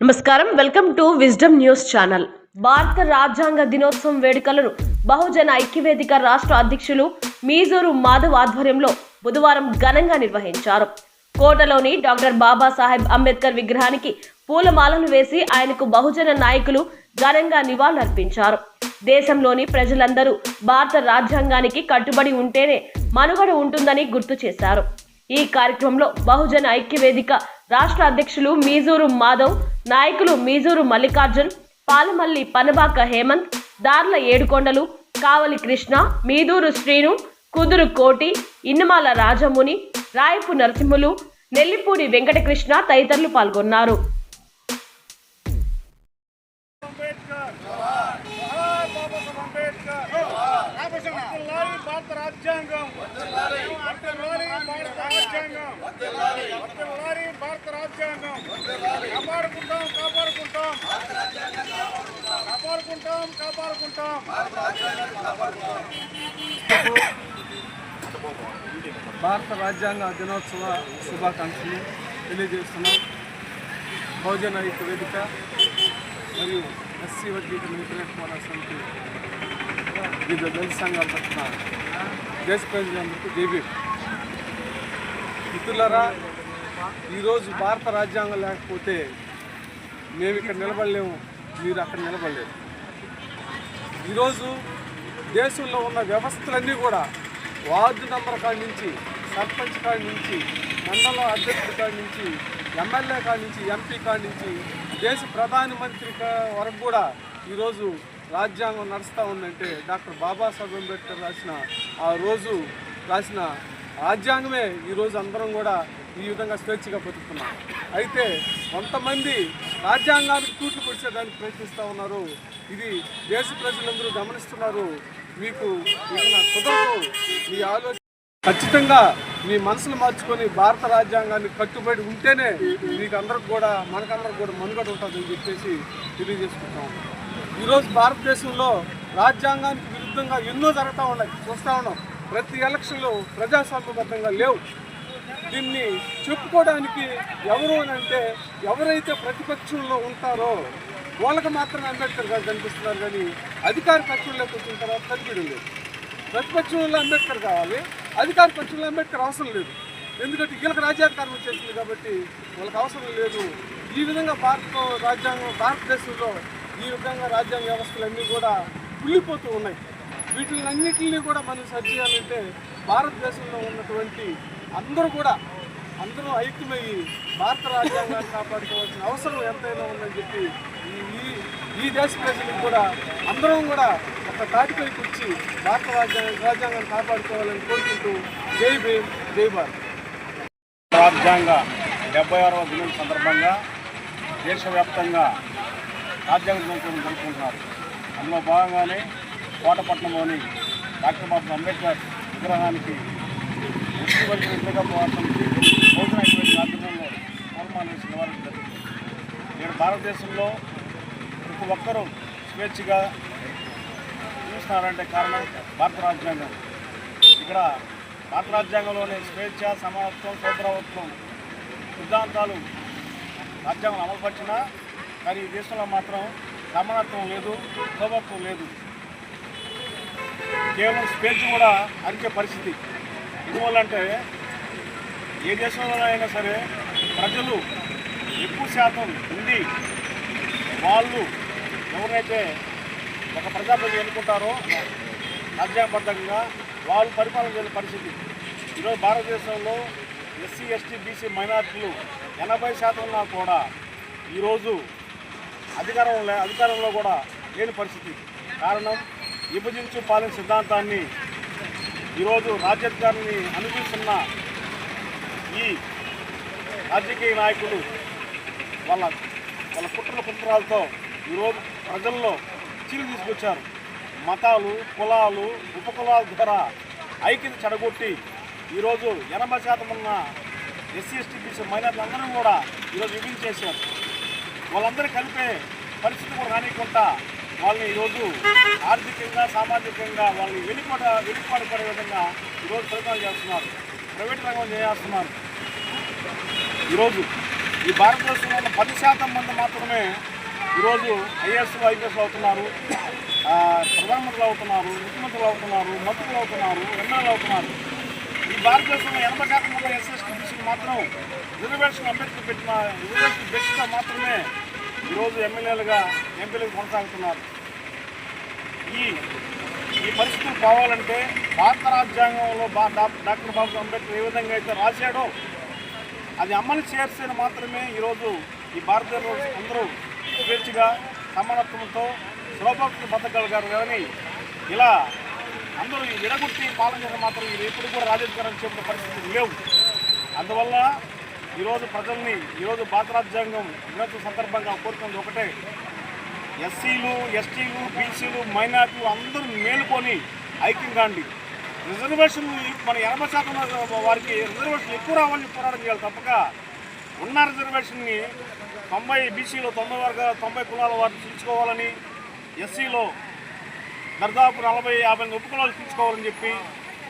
నమస్కారం. Welcome to wisdom news channel. భారత రాజ్యాంగ దినోత్సవం వేడుకలను బహుజన ఐక్యవేదిక రాష్ట్ర అధ్యక్షులు మీజూరు మాధవ్ ఆధ్వర్యంలో బుధవారం ఘనంగా నిర్వహించారు. కోటలోని డాక్టర్ బాబాసాహెబ్ అంబేద్కర్ విగ్రహానికి పూలమాలలు వేసి ఆయనకు బహుజన నాయకులు ఘనంగా నివాళులర్పించారు. దేశంలోని ప్రజలందరూ భారత రాజ్యాంగానికి కట్టుబడి ఉంటేనే మనుగడ ఉంటుందని గుర్తు చేశారు. ఈ కార్యక్రమంలో బహుజన ఐక్యవేదిక రాష్ట్ర అధ్యక్షులు మీజూరు మాధవ్ నాయకులు మీజూరు మల్లికార్జున్ పాలమల్లి పనబాక హేమంత్ దార్ల ఏడుకొండలు కావలి కృష్ణ మీదూరు శ్రీను కుదురు కోటి ఇన్నమాల రాజముని రాయపు నరసింహులు నెల్లిపూడి వెంకటకృష్ణ తదితరులు పాల్గొన్నారు. అంబేద్కర్ భారత రాజ్యాంగం. రాజ్యాంగం. వర్ధిల్లాలి భారత రాజ్యాంగం. కాపాడుకుంటాం కాపాడుకుంటాం. కాపాడుకుంటాం కాపాడుకుంటాం. భారత రాజ్యాంగ దినోత్సవ శుభాకాంక్షలు తెలియజేస్తున్నాం. బహుజన ఐక్య వేదిక మరియు ఎస్సీ వర్గీకరణ వ్యతిరేక పోరాట సమితి వివిధ దళిత సంఘాల తరఫున దేశ ప్రజలందరికీ జేబీ మిత్రులరా ఈరోజు భారత రాజ్యాంగం లేకపోతే మేము ఇక్కడ నిలబడలేము మీరు అక్కడ నిలబడలేరు. ఈరోజు దేశంలో ఉన్న వ్యవస్థలన్నీ కూడా వార్డు నెంబర్ కాడి నుంచి సర్పంచ్ కాడి నుంచి మండల అధ్యక్షుడి కాడి నుంచి ఎమ్మెల్యే కాడి నుంచి ఎంపీ కాడి నుంచి దేశ ప్రధానమంత్రి కా- వరకు కూడా ఈరోజు రాజ్యాంగం నడుస్తూ ఉందంటే డాక్టర్ బాబాసాహెబ్ అంబేద్కర్ రాసిన ఆ రోజు రాసిన రాజ్యాంగమే ఈరోజు అందరం కూడా ఈ విధంగా స్వేచ్ఛగా బతుకుతున్నాం. అయితే కొంతమంది రాజ్యాంగానికి తూట్లు పొడిచేదానికి ప్రయత్నిస్తూ ఉన్నారు. ఇది దేశ ప్రజలందరూ గమనిస్తున్నారు. మీకు కుదరదు మీ ఆలోచన ఖచ్చితంగా మీ మనసులు మార్చుకొని భారత రాజ్యాంగాన్ని కట్టుబడి ఉంటేనే మీకు అందరికి కూడా మనకందరికి కూడా మనుగడ ఉంటుందని చెప్పేసి తెలియజేసుకుంటాం ఈరోజు భారతదేశంలో రాజ్యాంగానికి విరుద్ధంగా ఎన్నో జరుగుతూ ఉన్నాయి చూస్తూ ఉన్నాం. ప్రతి ఎలక్షన్లో ప్రజాస్వామ్యబద్ధంగా లేవు. దీన్ని చెప్పుకోవడానికి ఎవరు అని అంటే ఎవరైతే ప్రతిపక్షంలో ఉంటారో వాళ్ళకి మాత్రమే అంబేద్కర్ గారు కనిపిస్తున్నారు కానీ అధికార పక్షంలోకి వచ్చిన తర్వాత కనిపించడం లేదు. ప్రతిపక్షంలో అంబేద్కర్ కావాలి అధికార పక్షంలో అంబేద్కర్ అవసరం లేదు. ఎందుకంటే వీళ్ళకి రాజ్యాధికారం వచ్చేసింది కాబట్టి వాళ్ళకి అవసరం లేదు. ఈ విధంగా భారత రాజ్యాంగం భారతదేశంలో ఈ విధంగా రాజ్యాంగ వ్యవస్థలన్నీ కూడా కుళ్ళిపోతూ ఉన్నాయి. వీటిలన్నింటినీ కూడా మనం సరి చేయాలంటే భారతదేశంలో ఉన్నటువంటి అందరూ కూడా అందరూ ఐక్యమయ్యి భారత రాజ్యాంగాన్ని కాపాడుకోవాల్సిన అవసరం ఎంతైనా ఉందని చెప్పి ఈ ఈ- ఈ దేశ ప్రజలకు కూడా అందరం కూడా ఒక తాటిపైకి వచ్చి భారత రాజ్యాంగ రాజ్యాంగాన్ని కాపాడుకోవాలని కోరుకుంటూ జై భీమ్ జై భారత్. రాజ్యాంగ డెబ్బై ఆరవ దినం సందర్భంగా దేశవ్యాప్తంగా రాజ్యాంగ దినోత్సవం జరుపుకుంటున్నారు. అందులో భాగంగానే కోటపట్నంలోని డాక్టర్ బాబు అంబేద్కర్ విగ్రహానికి ఎస్సీ వర్గ వ్యతిరేక పోరాట సమితి ఆధ్వర్యంలో నివారించడం జరిగింది ఇక్కడ భారతదేశంలో ప్రతి ఒక్కరూ స్వేచ్ఛగా చూస్తున్నారంటే కారణం భారత రాజ్యాంగం. ఇక్కడ భారత రాజ్యాంగంలోని స్వేచ్ఛ సమానత్వం సోదరవత్వం సిద్ధాంతాలు రాజ్యాంగం అమలుపరిచినా కానీ ఈ దేశంలో మాత్రం సమానత్వం లేదు సోదరత్వం లేదు. కేవలం స్వేచ్ఛ కూడా అరిచే పరిస్థితి. ఎందువల్లంటే ఏ దేశంలో అయినా సరే ప్రజలు ఎక్కువ శాతం ఉండి వాళ్ళు ఎవరైతే ఒక ప్రజాప్రతి ఎన్నుకుంటారో రాజ్యాంగబద్ధంగా వాళ్ళు పరిపాలన చేసే పరిస్థితి. ఈరోజు భారతదేశంలో ఎస్సీ ఎస్టీ బీసీ మైనార్టీలు ఎనభై శాతం ఉన్నా కూడా ఈరోజు అధికారంలో అధికారంలో కూడా లేని పరిస్థితి. కారణం విభజించు పాలన సిద్ధాంతాన్ని ఈరోజు రాజ్యాధికారిని అనుభవిస్తున్న ఈ రాజకీయ నాయకులు వాళ్ళ వాళ్ళ కుట్రల కుట్రాలతో ఈరోజు ప్రజల్లో చీలు తీసుకొచ్చారు. మతాలు కులాలు ఉపకులాల ద్వారా ఐక్యత చెడగొట్టి ఈరోజు ఎనభై శాతం ఉన్న ఎస్సీ ఎస్టీ బీసీ మైనార్టీలందరూ కూడా ఈరోజు విభించేశారు వాళ్ళందరూ కలిపే పరిస్థితి కూడా రానికుండా వాళ్ళని ఈరోజు ఆర్థికంగా సామాజికంగా వాళ్ళని వెనుకబడ పడే విధంగా ఈరోజు ప్రయత్నాలు చేస్తున్నారు. ప్రైవేట్ రంగం చేస్తున్నారు. ఈరోజు ఈ భారతదేశంలో ఉన్న పది శాతం మంది మాత్రమే ఈరోజు ఐఏఎస్ ఐపీఎస్లు అవుతున్నారు. ప్రధానమంత్రులు అవుతున్నారు ముఖ్యమంత్రులు అవుతున్నారు మంత్రులు అవుతున్నారు ఎమ్మెల్యేలు అవుతున్నారు. ఈ భారతదేశంలో ఎనభై శాతం మంది ఎస్ఎస్టీ బీసీలు మాత్రం రిజర్వేషన్ అంబేద్కర్ పెట్టిన రిజర్వేషన్ బెస్ట్గా మాత్రమే ఈరోజు ఎమ్మెల్యేలుగా ఎంపీలుగా కొనసాగుతున్నారు. ఈ ఈ పరిస్థితులు పోవాలంటే భారత రాజ్యాంగంలో బా డాక్టర్ బాబు అంబేద్కర్ ఏ విధంగా అయితే రాశాడో అది అమలు చేస్తేనే మాత్రమే ఈరోజు ఈ భారతదేశంలో అందరూ స్వేచ్ఛగా సమానత్వంతో సులభక్తులు బతకగలిగారు కానీ ఇలా అందరూ ఈ విడగొట్టి పాలన చేయడం మాత్రం ఇది ఎప్పుడు కూడా రాజాధికారం చెప్పిన పరిస్థితులు లేవు. అందువల్ల ఈరోజు ప్రజల్ని ఈరోజు భారత రాజ్యాంగం దినోత్సవ సందర్భంగా కోరుకున్నది ఒకటే. ఎస్సీలు ఎస్టీలు బీసీలు మైనార్టీలు అందరూ మేలుకొని ఐక్యం కాండి రిజర్వేషన్ మన ఎనభై శాతం వారికి రిజర్వేషన్ ఎక్కువ రావాలని పోరాటం చేయాలి తప్పక. ఉన్న రిజర్వేషన్ని తొంభై బీసీలో తొంభై వర్గ తొంభై కులాల వారిని తీర్చుకోవాలని ఎస్సీలో దర్దాపు నలభై యాభై ఉప కులాలు తీర్చుకోవాలని చెప్పి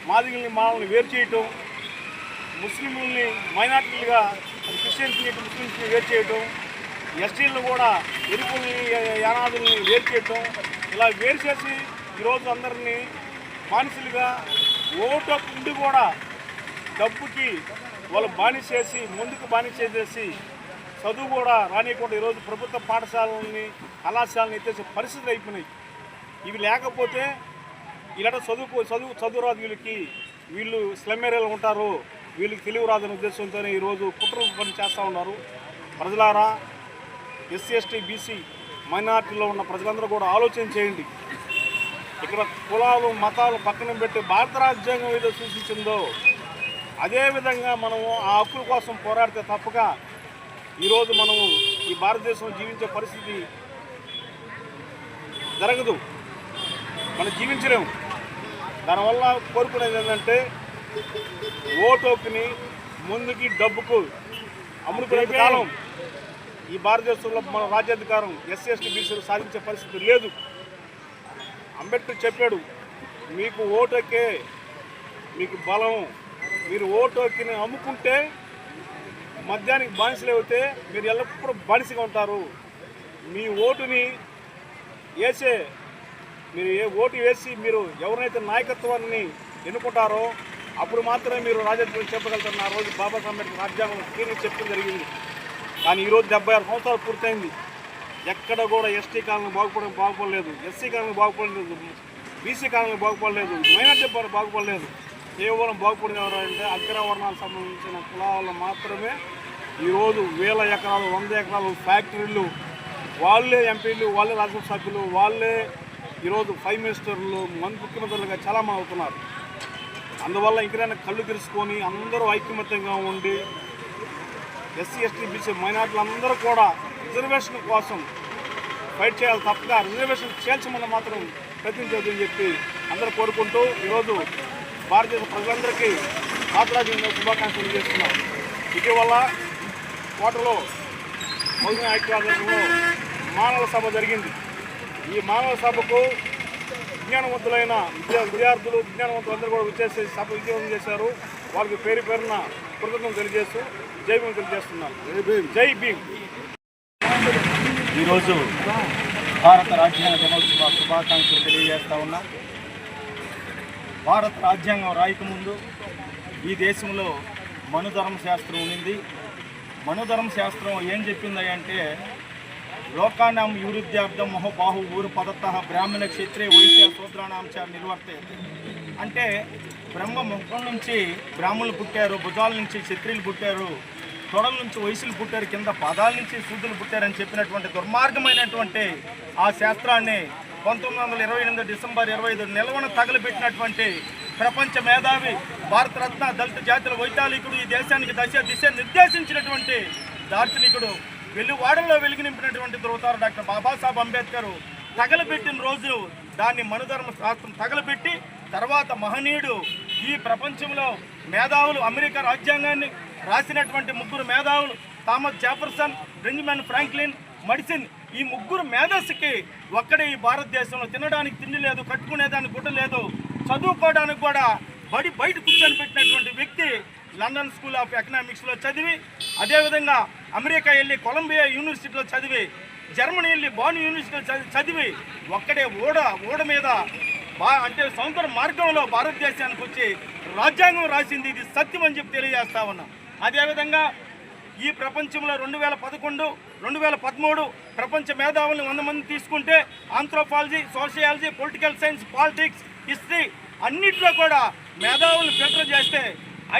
మాదిగల్ని మాలని వేరు చేయటం ముస్లింలని మైనార్టీలుగా క్రిస్టియన్స్ని ముస్లిమ్స్ని వేరు చేయటం ఎస్టీలను కూడా ఎరుపుల్ని యానాదుల్ని వేరు చేయటం ఇలా వేరు చేసి ఈరోజు అందరినీ బానిసలుగా ఓటు ఉండి కూడా డబ్బుకి వాళ్ళు బానిస చేసి ముందుకు బానిస చేసేసి చదువు కూడా రానియకుండా ఈరోజు ప్రభుత్వ పాఠశాలని కళాశాలని ఎత్తేసే పరిస్థితులు అయిపోయినాయి. ఇవి లేకపోతే ఇలాంటి చదువుకో చదువు చదువు రాదు వీళ్ళకి వీళ్ళు స్లమ్ ఏరియాలో ఉంటారు. వీళ్ళకి తెలివి రాదనే ఉద్దేశంతోనే ఈరోజు కుట్ర పని చేస్తూ ఉన్నారు. ప్రజలారా ఎస్సీ ఎస్టీ బీసీ మైనార్టీలో ఉన్న ప్రజలందరూ కూడా ఆలోచన చేయండి. ఇక్కడ కులాలు మతాలు పక్కన పెట్టి భారత రాజ్యాంగం ఏదో సూచించిందో అదేవిధంగా మనము ఆ హక్కుల కోసం పోరాడితే తప్పక ఈరోజు మనము ఈ భారతదేశం జీవించే పరిస్థితి జరగదు. మనం జీవించలేము. దానివల్ల కోరుకునేది ఏంటంటే ఓటోకుని ముందుకి డబ్బుకు అమ్ముకునే కాలం ఈ భారతదేశంలో మన రాజ్యాధికారం ఎస్సీ ఎస్టీ బీసీలు సాధించే పరిస్థితి లేదు. అంబేద్కర్ చెప్పాడు మీకు ఓటకే మీకు బలం. మీరు ఓటోకిని అమ్ముకుంటే మద్యానికి బానిసలు అయితే మీరు ఎల్లప్పుడూ బానిసగా ఉంటారు. మీ ఓటుని వేసే మీరు ఏ ఓటు వేసి మీరు ఎవరినైతే నాయకత్వాన్ని ఎన్నుకుంటారో అప్పుడు మాత్రమే మీరు రాజకీయం చెప్పగలుగుతారు ఆ రోజు బాబాసాహెబ్ అంబేద్కర్ రాజ్యాంగం క్లియర్గా చెప్పడం జరిగింది. కానీ ఈరోజు డెబ్బై ఆరు సంవత్సరాలు పూర్తయింది. ఎక్కడ కూడా ఎస్టీ కాలంలో బాగుపడడం బాగుపడలేదు. ఎస్సీ కాలంలో బాగుపడలేదు. బీసీ కాలంలో బాగుపడలేదు. మైనార్టీ బాగు- బాగుపడలేదు. కేవలం బాగుపడిన ఎవరంటే అగ్రవర్ణాలకు సంబంధించిన కులాలు మాత్రమే. ఈరోజు వేల ఎకరాలు వంద ఎకరాలు ఫ్యాక్టరీలు వాళ్ళే ఎంపీలు వాళ్ళే రాజ్యసభ సభ్యులు వాళ్ళే ఈరోజు ప్రైమ్ మినిస్టర్లు మంత్రి ముఖ్యమంత్రులుగా చాలామంది అవుతున్నారు. అందువల్ల ఇంకనైనా కళ్ళు తెలుసుకొని అందరూ ఐకమత్యంగా ఉండి ఎస్సీ ఎస్టీ బీసీ మైనార్టీలందరూ కూడా రిజర్వేషన్ కోసం ఫైట్ చేయాలి తప్పగా. రిజర్వేషన్ చేర్చమని మాత్రం ప్రయత్నించొద్దని చెప్పి అందరూ కోరుకుంటూ ఈరోజు భారతదేశ ప్రజలందరికీ మాతృరాజ్యం శుభాకాంక్షలు చేస్తున్నాం ఇటీవల కోటలో బహుజన ఐక్యరాజ్యంలో మానవ సభ జరిగింది. ఈ మానవ సభకు విజ్ఞానవంతులైన విద్యా విద్యార్థులు విజ్ఞానవంతులందరూ కూడా వచ్చేసి సభ విజయవంతం చేశారు. వాళ్ళకి పేరు పేరున కృతజ్ఞతలు తెలియజేస్తూ జై భీమ్ తెలియజేస్తున్నాను. జై భీమ్. ఈరోజు భారత రాజ్యాంగ దినోత్సవ శుభాకాంక్షలు తెలియజేస్తా ఉన్నా. భారత రాజ్యాంగం రాయకముందు ఈ దేశంలో మనుధర్మ శాస్త్రం ఉన్నింది మనుధర్మ శాస్త్రం ఏం చెప్పింది అంటే లోకానాం యూరుద్యార్థం మహోబాహు ఊరు పదత్త బ్రాహ్మణ క్షత్రియ వైశ్య శూద్రానాం చ అంటే బ్రహ్మ ముఖం నుంచి బ్రాహ్మణులు పుట్టారు భుజాల నుంచి క్షత్రియులు పుట్టారు తొడల నుంచి వయసులు పుట్టారు కింద పాదాల నుంచి సూదులు పుట్టారని చెప్పినటువంటి దుర్మార్గమైనటువంటి ఆ శాస్త్రాన్ని పంతొమ్మిది వందల ఇరవై ఎనిమిది డిసెంబర్ ఇరవై ఐదు నిలవన తగలబెట్టినటువంటి ప్రపంచ మేధావి భారతరత్న దళిత జాతుల వైతాళికుడు ఈ దేశానికి దశ దిశ నిర్దేశించినటువంటి దార్శనికుడు వెలువాడల్లో వెలుగు నింపినటువంటి ధృవతారు డాక్టర్ బాబాసాహెబ్ అంబేద్కర్. తగలబెట్టిన రోజు దాన్ని మనుధర్మ శాస్త్రం తగలబెట్టి తర్వాత మహనీయుడు ఈ ప్రపంచంలో మేధావులు అమెరికా రాజ్యాంగాన్ని రాసినటువంటి ముగ్గురు మేధావులు Thomas Jefferson Benjamin Franklin Madison. ఈ ముగ్గురు మేధస్సుకి ఒక్కడే ఈ భారతదేశంలో తినడానికి తిండి లేదు కట్టుకునేదానికి గుడ్డ లేదు చదువుకోవడానికి కూడా బడి బయట కూర్చొని పెట్టినటువంటి వ్యక్తి లండన్ స్కూల్ ఆఫ్ ఎకనామిక్స్లో చదివి అదేవిధంగా అమెరికా వెళ్ళి కొలంబియా యూనివర్సిటీలో చదివి జర్మనీ వెళ్ళి బాన్ యూనివర్సిటీలో చదివి చదివి ఒక్కడే ఓడ ఓడ మీద బా అంటే సముద్ర మార్గంలో భారతదేశానికి వచ్చి రాజ్యాంగం రాసింది. ఇది సత్యం అని చెప్పి తెలియజేస్తా ఉన్నాం. అదేవిధంగా ఈ ప్రపంచంలో రెండు వేల పదకొండు రెండు వేల పదమూడు ప్రపంచ మేధావుల్ని వంద మంది తీసుకుంటే anthropology sociology political science politics history అన్నిట్లో కూడా మేధావులను ఫిల్టర్ చేస్తే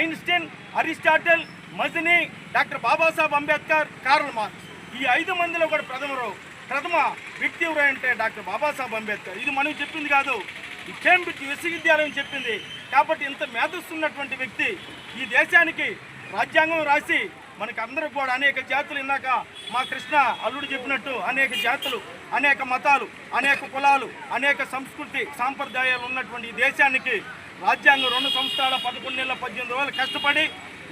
Einstein Aristotle Mazzini doctor Babasaheb Ambedkar Karl Marx ఈ ఐదు మందిలో కూడా ప్రథమరు ప్రథమ వ్యక్తి ఎవరు అంటే డాక్టర్ బాబాసాహెబ్ అంబేద్కర్. ఇది మనం చెప్పింది కాదు. ఈ కేంబ్రిడ్జ్ విశ్వవిద్యాలయం చెప్పింది. కాబట్టి ఇంత మేధస్సున్నటువంటి వ్యక్తి ఈ దేశానికి రాజ్యాంగం రాసి మనకు అందరూ కూడా అనేక జాతులు ఇందాక మా కృష్ణ అల్లుడు చెప్పినట్టు అనేక జాతులు అనేక మతాలు అనేక కులాలు అనేక సంస్కృతి సాంప్రదాయాలు ఉన్నటువంటి ఈ దేశానికి రాజ్యాంగం రెండు సంవత్సరాల పదకొండు నెలల పద్దెనిమిది రోజులు కష్టపడి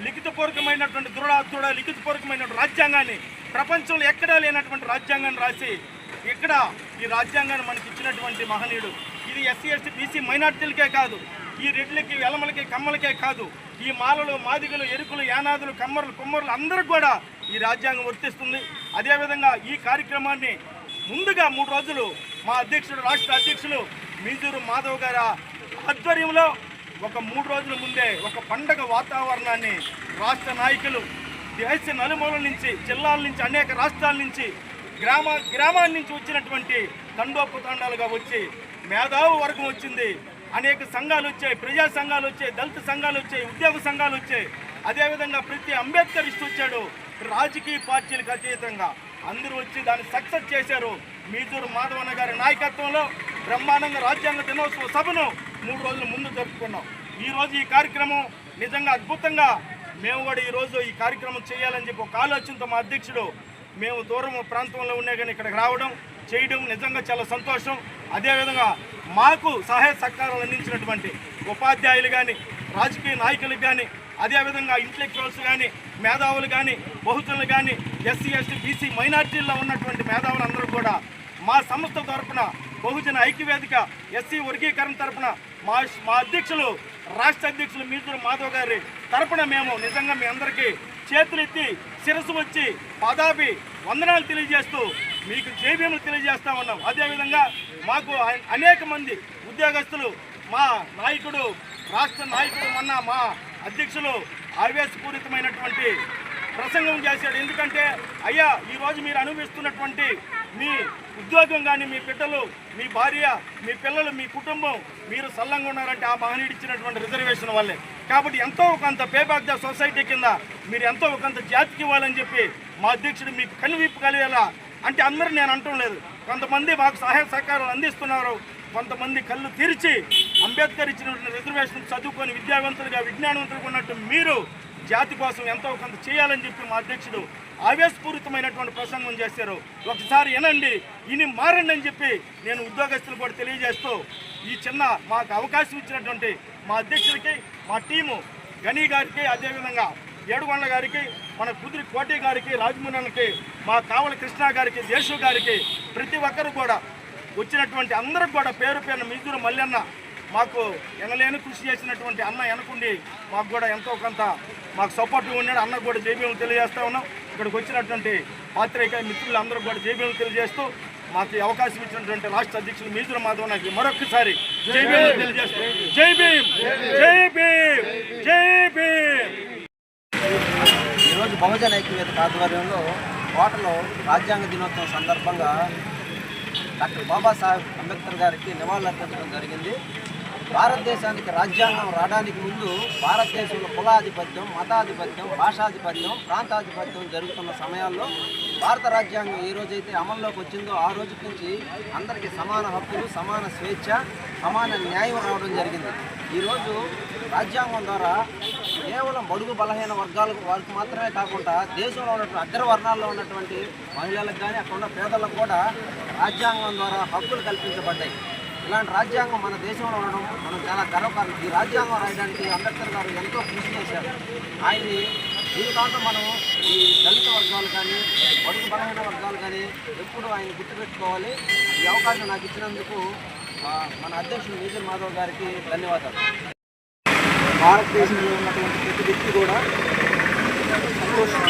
లిఖితపూర్వకమైనటువంటి దృఢ లిఖితపూర్వకమైనటువంటి రాజ్యాంగాన్ని ప్రపంచంలో ఎక్కడా లేనటువంటి రాజ్యాంగాన్ని రాసి ఇక్కడ ఈ రాజ్యాంగాన్ని మనకి ఇచ్చినటువంటి మహనీయుడు. ఇది ఎస్సీ ఎస్టీ బీసీ మైనార్టీలకే కాదు ఈ రెడ్లకి ఎలమలకి కమ్మలకే కాదు. ఈ మాలలు మాదిగలు ఎరుకులు యానాదులు కమ్మరులు కుమ్మరులు అందరికి కూడా ఈ రాజ్యాంగం వర్తిస్తుంది. అదేవిధంగా ఈ కార్యక్రమాన్ని ముందుగా మూడు రోజులు మా అధ్యక్షుడు రాష్ట్ర అధ్యక్షులు మీజూరు మాధవ్ గారి ఆధ్వర్యంలో ఒక మూడు రోజుల ముందే ఒక పండగ వాతావరణాన్ని రాష్ట్ర నాయకులు దేశ నలుమూలల నుంచి జిల్లాల నుంచి అనేక రాష్ట్రాల నుంచి గ్రామ గ్రామాల నుంచి వచ్చినటువంటి తండోపతండాలుగా వచ్చి మేధావు వర్గం వచ్చింది. అనేక సంఘాలు వచ్చాయి ప్రజా సంఘాలు వచ్చాయి దళిత సంఘాలు వచ్చాయి ఉద్యోగ సంఘాలు వచ్చాయి. అదేవిధంగా ప్రతి అంబేద్కర్ ఇష్ట వచ్చాడు రాజకీయ పార్టీలకు అతీతంగా. అందరూ వచ్చి దాన్ని సక్సెస్ చేశారు. మీదూరు మాధవన్న గారి నాయకత్వంలో బ్రహ్మాండంగా రాజ్యాంగ దినోత్సవ సభను మూడు రోజుల ముందు జరుపుకున్నాం. ఈరోజు ఈ కార్యక్రమం నిజంగా అద్భుతంగా మేము కూడా ఈ రోజు ఈ కార్యక్రమం చేయాలని చెప్పి ఒక ఆలోచనతో మా అధ్యక్షుడు మేము దూరం ప్రాంతంలో ఉన్నా కానీ ఇక్కడికి రావడం చేయడం నిజంగా చాలా సంతోషం. అదేవిధంగా మాకు సహాయ సహకారాలు అందించినటువంటి ఉపాధ్యాయులు కానీ రాజకీయ నాయకులకు కానీ అదేవిధంగా ఇంటలెక్చువల్స్ కానీ మేధావులు కానీ బహుజనులు కానీ ఎస్సీ ఎస్టీ బీసీ మైనార్టీల్లో ఉన్నటువంటి మేధావులందరూ కూడా మా సంస్థ తరపున బహుజన ఐక్యవేదిక ఎస్సీ వర్గీకరణ తరపున మా మా అధ్యక్షులు రాష్ట్ర అధ్యక్షులు మీదూరు మాధవ్ గారి తరపున మేము నిజంగా మీ అందరికీ చేతులెత్తి శిరస్సు వచ్చి పదాపి వందనాలు తెలియజేస్తూ మీకు జైభీములు తెలియజేస్తా ఉన్నాం. అదేవిధంగా మాకు అనేక మంది ఉద్యోగస్తులు మా నాయకుడు రాష్ట్ర నాయకుడు మొన్న మా అధ్యక్షులు ఆవేశపూరితమైనటువంటి ప్రసంగం చేశాడు. ఎందుకంటే అయ్యా ఈరోజు మీరు అనుభవిస్తున్నటువంటి మీ ఉద్యోగం కానీ మీ బిడ్డలు మీ భార్య మీ పిల్లలు మీ కుటుంబం మీరు సల్లంగా ఉన్నారంటే ఆ మహనీయుడు ఇచ్చినటువంటి రిజర్వేషన్ వల్లే. కాబట్టి ఎంతో కొంత పేబ్యాక్ ద సొసైటీ కింద మీరు ఎంతో కొంత జాతికి ఇవ్వాలని చెప్పి మా అధ్యక్షుడు మీకు కనువిప్పు కలిగేలా అంటే అందరూ నేను అంటం లేదు. కొంతమంది మాకు సహాయ సహకారాలు అందిస్తున్నారు. కొంతమంది కళ్ళు తెరిచి అంబేద్కర్ ఇచ్చినటువంటి రిజర్వేషన్ చదువుకొని విద్యావంతులుగా విజ్ఞానవంతులుగా ఉన్నట్టు మీరు జాతి కోసం ఎంతో కొంత చేయాలని చెప్పి మా అధ్యక్షుడు ఆవేశపూరితమైనటువంటి ప్రసంగం చేశారు. ఒకసారి వినండి ఇని మారండి అని చెప్పి నేను ఉద్యోగస్తులు కూడా తెలియజేస్తూ ఈ చిన్న మాకు అవకాశం ఇచ్చినటువంటి మా అధ్యక్షుడికి మా టీము గనీ గారికి అదేవిధంగా ఏడుగొండ గారికి మన కుదిరి కోటి గారికి రాజమండ్రికి మా కావల కృష్ణ గారికి దేశు గారికి ప్రతి ఒక్కరు కూడా వచ్చినటువంటి అందరికి కూడా పేరు పేరున మిజూరు మల్లెన్న మాకు ఎనలేని కృషి చేసినటువంటి అన్న ఎనకుండి మాకు కూడా ఎంతో కొంత మాకు సపోర్ట్గా ఉన్నాడు. అన్న కూడా జేబీలు తెలియజేస్తా ఉన్నాం. ఇక్కడికి వచ్చినటువంటి పాత్రిక మిత్రులందరూ కూడా జేబీఎం తెలియజేస్తూ మాకు అవకాశం ఇచ్చినటువంటి రాష్ట్ర అధ్యక్షులు మీజుర మాధవ్ నాకు మరొకసారి జై తెలియజేస్తూ జై భీమ్ జై భీమ్ జై భీమ్. ఈరోజు బహుజన ఐక్యవేదిక ఆధ్వర్యంలో కోటలో రాజ్యాంగ దినోత్సవం సందర్భంగా డాక్టర్ బాబాసాహెబ్ అంబేద్కర్ గారికి నివాళులర్పించడం జరిగింది. భారతదేశానికి రాజ్యాంగం రావడానికి ముందు భారతదేశంలో కులాధిపత్యం మతాధిపత్యం భాషాధిపత్యం ప్రాంతాధిపత్యం జరుగుతున్న సమయాల్లో భారత రాజ్యాంగం ఏ రోజైతే అమల్లోకి వచ్చిందో ఆ రోజు నుంచి అందరికీ సమాన హక్కులు సమాన స్వేచ్ఛ సమాన న్యాయం రావడం జరిగింది. ఈరోజు రాజ్యాంగం ద్వారా కేవలం బడుగు బలహీన వర్గాలకు వారికి మాత్రమే కాకుండా దేశంలో ఉన్నటువంటి అగ్రవర్ణాల్లో ఉన్నటువంటి మహిళలకు కానీ అక్కడ ఉన్న పేదలకు కూడా రాజ్యాంగం ద్వారా హక్కులు కల్పించబడ్డాయి. ఇలాంటి రాజ్యాంగం మన దేశంలో ఉండడం మనం చాలా గర్వకారణం. ఈ రాజ్యాంగం రాయడానికి అంబేద్కర్ గారు ఎంతో కృషి చేశారు. ఆయన్ని జీవితాంతం మనం ఈ దళిత వర్గాలు కానీ బడుగు బలమైన వర్గాలు కానీ ఎప్పుడు ఆయన గుర్తుపెట్టుకోవాలి. ఈ అవకాశం నాకు ఇచ్చినందుకు మన అధ్యక్షుడు నీతిన్ మాధవ్ గారికి ధన్యవాదాలు. భారతదేశంలో ఉన్నటువంటి ప్రతి వ్యక్తి కూడా సంతోషం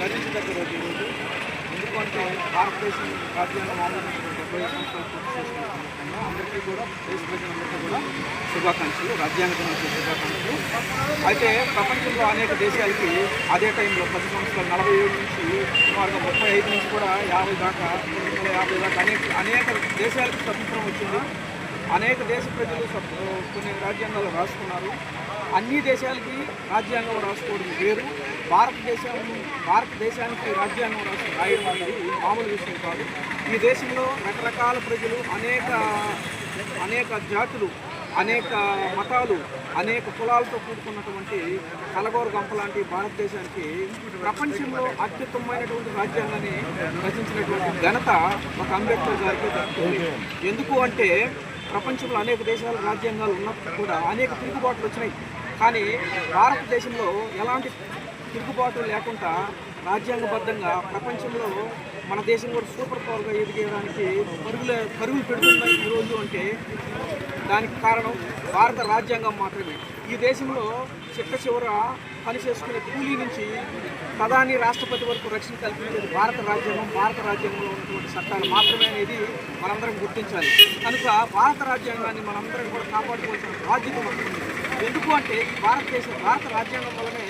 గర్వించదగ్గ రోజు ఈరోజు ఎందుకంటే భారతదేశం రాజ్యాంగం ఆమోదించిన డెబ్బై సంవత్సరాలు పూర్తి చేసుకున్న సందర్భంగా అందరికీ కూడా దేశ ప్రజలందరికీ కూడా శుభాకాంక్షలు రాజ్యాంగ దినోత్సవ శుభాకాంక్షలు. అయితే ప్రపంచంలో అనేక దేశాలకి అదే టైంలో పది సంవత్సరాలు నలభై ఏడు నుంచి సుమారుగా ముప్పై ఐదు నుంచి కూడా యాభై దాకా యాభై దాకా అనేక అనేక దేశాలకు స్వతంత్రం వచ్చింది. అనేక దేశ ప్రజలు కొన్ని రాజ్యాంగాలు రాసుకున్నారు. అన్ని దేశాలకి రాజ్యాంగం రాసుకోవడం వేరు. భారతదేశం భారతదేశానికి రాజ్యాంగం రాసి రాయడం అనేది మామూలు విషయం కాదు. ఈ దేశంలో రకరకాల ప్రజలు అనేక అనేక జాతులు అనేక మతాలు అనేక కులాలతో కూడుకున్నటువంటి కలగోర గంప లాంటి భారతదేశానికి ప్రపంచంలో అత్యుత్తమైనటువంటి రాజ్యాంగాన్ని రచించినటువంటి ఘనత ఒక అంబేద్కర్ గారికి దక్కుతుంది ఎందుకు అంటే ప్రపంచంలో అనేక దేశాల రాజ్యాంగాలు ఉన్నప్పుడు కూడా అనేక తిరుగుబాట్లు వచ్చినాయి. కానీ భారతదేశంలో ఎలాంటి తిరుగుబాటు లేకుండా రాజ్యాంగబద్ధంగా ప్రపంచంలో మన దేశం కూడా సూపర్ పవర్గా ఎదిగేయడానికి పరుగులే పరుగులు పెడుతుందని ఈరోజు అంటే దానికి కారణం భారత రాజ్యాంగం మాత్రమే. ఈ దేశంలో చిట్ట చివర పని చేసుకునే కూలీ నుంచి ప్రధాని రాష్ట్రపతి వరకు రక్షణ కల్పించేది భారత రాజ్యాంగం భారత రాజ్యాంగంలో ఉన్నటువంటి చట్టాలు మాత్రమే అనేది మనందరం గుర్తించాలి. కనుక భారత రాజ్యాంగాన్ని మనందరం కూడా కాపాడుకోవాల్సిన బాధ్యత ఎందుకు అంటే భారతదేశం భారత రాజ్యాంగం వల్లనే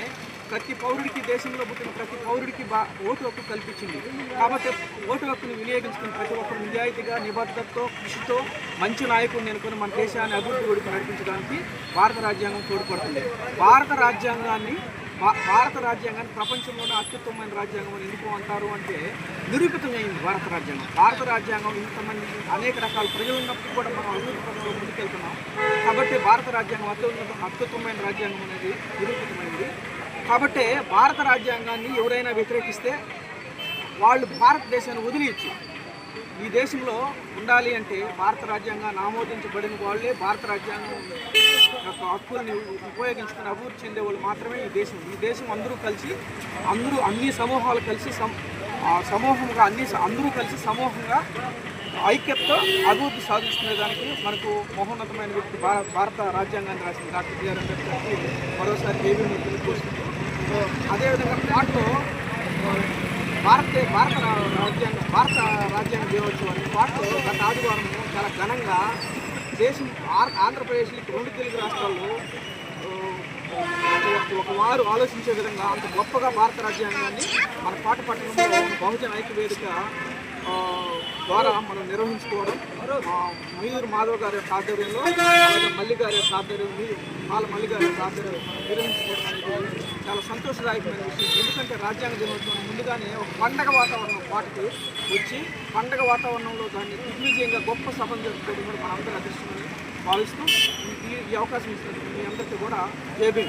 ప్రతి పౌరుడికి దేశంలో పుట్టిన ప్రతి పౌరుడికి బా ఓటు హక్కు కల్పించింది. కాబట్టి ఓటు హక్కును వినియోగించుకుని ప్రతి ఒక్కరు నిజాయితీగా నిబద్ధతతో కృషితో మంచి నాయకుడిని అనుకుని మన దేశాన్ని అభివృద్ధి కొడుకు నడిపించడానికి భారత రాజ్యాంగం తోడ్పడుతుంది. భారత రాజ్యాంగాన్ని భా- భారత రాజ్యాంగాన్ని ప్రపంచంలోనే అత్యుత్తమైన రాజ్యాంగం అని ఎందుకు అంటారు అంటే నిరూపితమైంది భారత రాజ్యాంగం. భారత రాజ్యాంగం ఇంతమంది అనేక రకాల ప్రజలు ఉన్నప్పుడు కూడా మనం అభివృద్ధి ముందుకెళ్తున్నాం. కాబట్టి భారత రాజ్యాంగం అత్యున్నత అత్యుత్తమైన రాజ్యాంగం అనేది నిరూపితమైంది. కాబట్టి భారత రాజ్యాంగాన్ని ఎవరైనా వ్యతిరేకిస్తే వాళ్ళు భారతదేశాన్ని వదిలియచ్చు. ఈ దేశంలో ఉండాలి అంటే భారత రాజ్యాంగాన్ని ఆమోదించబడిన వాళ్ళే భారత రాజ్యాంగం యొక్క హక్కుల్ని ఉపయోగించుకుని అభివృద్ధి చెందే వాళ్ళు మాత్రమే ఈ దేశం. ఈ దేశం అందరూ కలిసి అందరూ అన్ని సమూహాలు కలిసి ఆ సమూహంగా అన్ని అందరూ కలిసి సమూహంగా ఐక్యతతో అభివృద్ధి సాధించుకునే దానికి మనకు మహోన్నతమైన వ్యక్తి భారత రాజ్యాంగాన్ని రాసిన డాక్టర్ బిఆర్ అంబేద్కర్కి మరోసారి ఏమీ తెలియజేస్తుంది సో అదేవిధంగా పాటలో భారత భారత రాజ్యాంగ భారత రాజ్యాంగ దినోత్సవాన్ని పాటలో గత ఆదివారం చాలా ఘనంగా దేశం ఆంధ్రప్రదేశ్ రెండు తెలుగు రాష్ట్రాల్లో ఒక- వారు ఆలోచించే విధంగా అంత గొప్పగా భారత రాజ్యాంగాన్ని మన పాట పట్టణంలో బహుజన ఐక్య వేదిక ద్వారా మనం నిర్వహించుకోవడం మీరు మాధవ్ గారి యొక్క ఆధ్వర్యంలో అలాగే మల్లి గారి యొక్క ఆధ్వర్యం మీరు వాళ్ళ మల్లి గారి యొక్క ఆధ్వర్యం నిర్వహించుకోవడం అనేది చాలా సంతోషదాయకమైన విషయం. ఎందుకంటే రాజ్యాంగ దినోత్సవం ముందుగానే ఒక పండగ వాతావరణం పాటికి వచ్చి పండగ వాతావరణంలో దాన్ని దిగ్విజయంగా గొప్ప సభలు జరుపుకోవడం కూడా మనందరూ అదృష్టమని భావిస్తూ ఈ- అవకాశం ఇస్తుంది మీ అందరికీ కూడా జేబీ